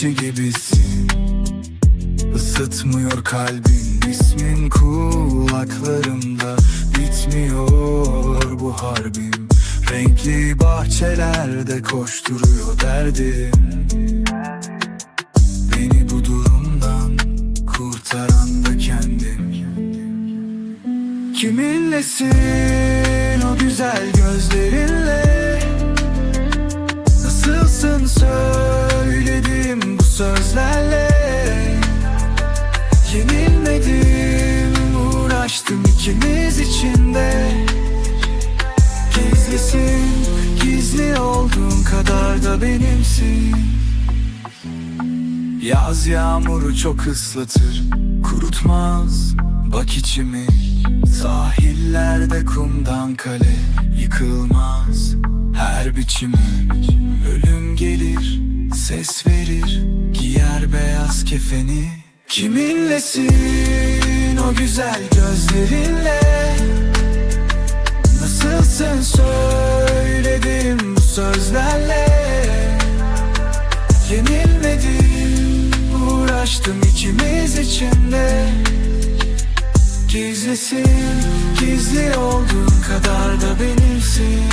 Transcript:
ateşi gibisin. Isıtmıyor kalbin. İsmin kulaklarımda Bitmiyor bu harbim. Renkli bahçelerde koşturuyor derdim. Beni bu durumdan kurtaran da kendim. Kiminlesin o güzel gözlerinle sözlerle Yenilmedim. Uğraştım ikimiz için de Gizlisin gizli olduğun kadar da benimsin. Yaz yağmuru çok ıslatır Kurutmaz bak içimi. Sahillerde kumdan kale Yıkılmaz her biçimi ses verir Giyer beyaz kefeni. Kiminlesin o güzel gözlerinle? Nasılsın söyledim bu sözlerle? Yenilmedim uğraştım ikimiz için de. Gizlisin gizli olduğun kadar da benimsin